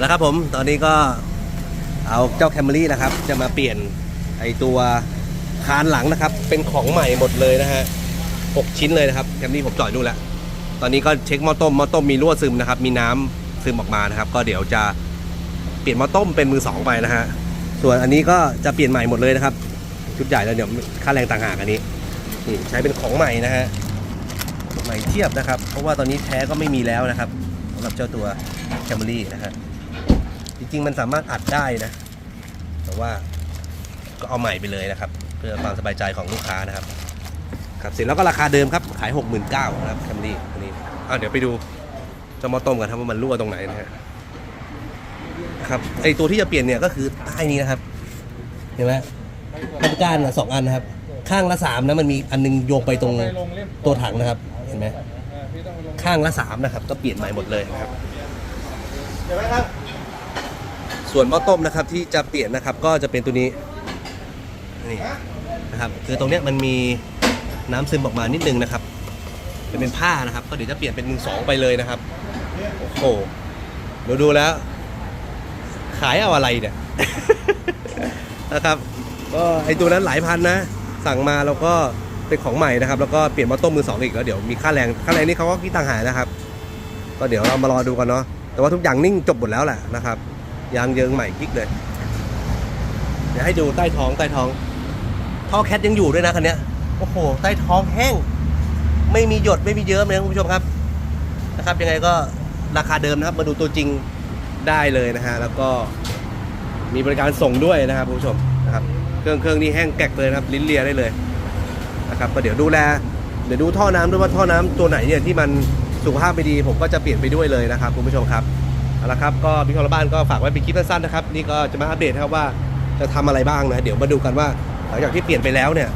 แล้วครับผมตอนนี้ก็เอาเจ้าแคมรี่นะครับ จะมาเปลี่ยนไอตัวคานหลังนะครับ เป็นของใหม่หมดเลยนะฮะหกชิ้นเลยนะครับแคมรี่ผมจอดดูแล้วตอนนี้ก็เช็คหม้อต้มหม้อต้มมีรั่วซึมนะครับ มีน้ำซึมออกมานะครับ ก็เดี๋ยวจะเปลี่ยนหม้อต้มเป็นมือสองไปนะฮะส่วนอันนี้ก็จะเปลี่ยนใหม่หมดเลยนะครับ ชุดใหญ่แล้วเดี๋ยวค่าแรงต่างหากอันนี้นี่ใช้เป็นของใหม่นะฮะใหม่เทียบนะครับ เพราะว่าตอนนี้แท้ก็ไม่มีแล้วนะครับสำหรับเจ้าตัวแคมรี่นะฮะ จริงๆ มันสามารถอัดได้นะ แต่ว่าก็เอาใหม่ไปเลยนะครับ เพื่อความสบายใจของลูกค้านะครับ ครับเสร็จแล้วก็ราคาเดิมครับขาย 69,000นะครับแคมรี่อันนี้อะเดี๋ยวไปดูเจ้าหม้อต้มกันครับว่ามันรั่วตรงไหนนะฮะครับไอตัวที่จะเปลี่ยนเนี่ยก็คือใต้นี้นะครับ เห็นไหมมันก้านอะสองอันนะครับ ข้างละสามนะมันมีอันนึงโยงไปตรงตัวถังนะครับ เห็นไหมข้างละสามนะครับ ก็เปลี่ยนใหม่หมดเลยนะครับเห็นไหมครับ ส่วนหม้อต้มนะครับที่จะเปลี่ยนนะครับก็จะเป็นตัวนี้นี่นะครับคือตรงเนี้ยมันมีน้ำซึมออกมานิดนึงนะครับจะเป็นผ้านะครับ ก็เดี๋ยวจะเปลี่ยนเป็นมือสองไปเลยนะครับโอ้โหดูดูแล้ว ขายเอาอะไรเนี่ยนะครับ ก็ไอตัวนั้นหลายพันนะ สั่งมาแล้วก็เป็นของใหม่นะครับ แล้วก็เปลี่ยนมาต้มมือสองอีกแล้วเดี๋ยวมีค่าแรงค่าแรงนี่เขาก็คิดต่างหากนะครับ ก็เดี๋ยวเรามารอดูกันเนาะแต่ว่าทุกอย่างนิ่งจบหมดแล้วแหละนะครับ ยางเยิงใหม่กิ๊กเลย เดี๋ยวให้ดูใต้ท้องใต้ท้อง ท่อแคทยังอยู่ด้วยนะคันนี้โอ้โห ใต้ท้องแห้ง ไม่มีหยดไม่มีเยิ้มเลยคุณผู้ชมครับ นะครับ ยังไงก็ราคาเดิมนะครับ มาดูตัวจริงได้เลยนะฮะ แล้วก็มีบริการส่งด้วยนะครับคุณผู้ชมนะครับเครื่องเครื่องนี้แห้งแกกเลยนะครับ ลิ้นเลียได้เลยนะครับก็เดี๋ยวดูแล เดี๋ยวดูท่อน้ำด้วยว่าท่อน้ำตัวไหนเนี่ยที่มันสุขภาพไม่ดี ผมก็จะเปลี่ยนไปด้วยเลยนะครับคุณผู้ชมครับ เอาละครับก็พี่คนละบ้านก็ฝากไว้เป็นคลิปสั้นๆนะครับนี่ก็จะมาอัปเดตครับว่าจะทำอะไรบ้างนะ เดี๋ยวมาดูกันว่าหลังจากที่เปลี่ยนไปแล้วเนี่ย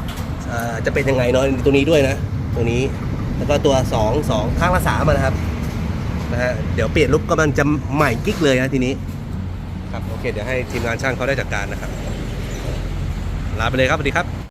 จะเป็นยังไงเนาะตัวนี้ด้วยนะ ตัวนี้แล้วก็ตัว 2 2 ข้างละสามนะครับนะฮะเดี๋ยวเปลี่ยนลุกก็มันจะใหม่กิ๊กเลยนะทีนี้ครับโอเคเดี๋ยวให้ทีมงานช่างเขาได้จัดการนะครับลาไปเลยครับสวัสดีครับ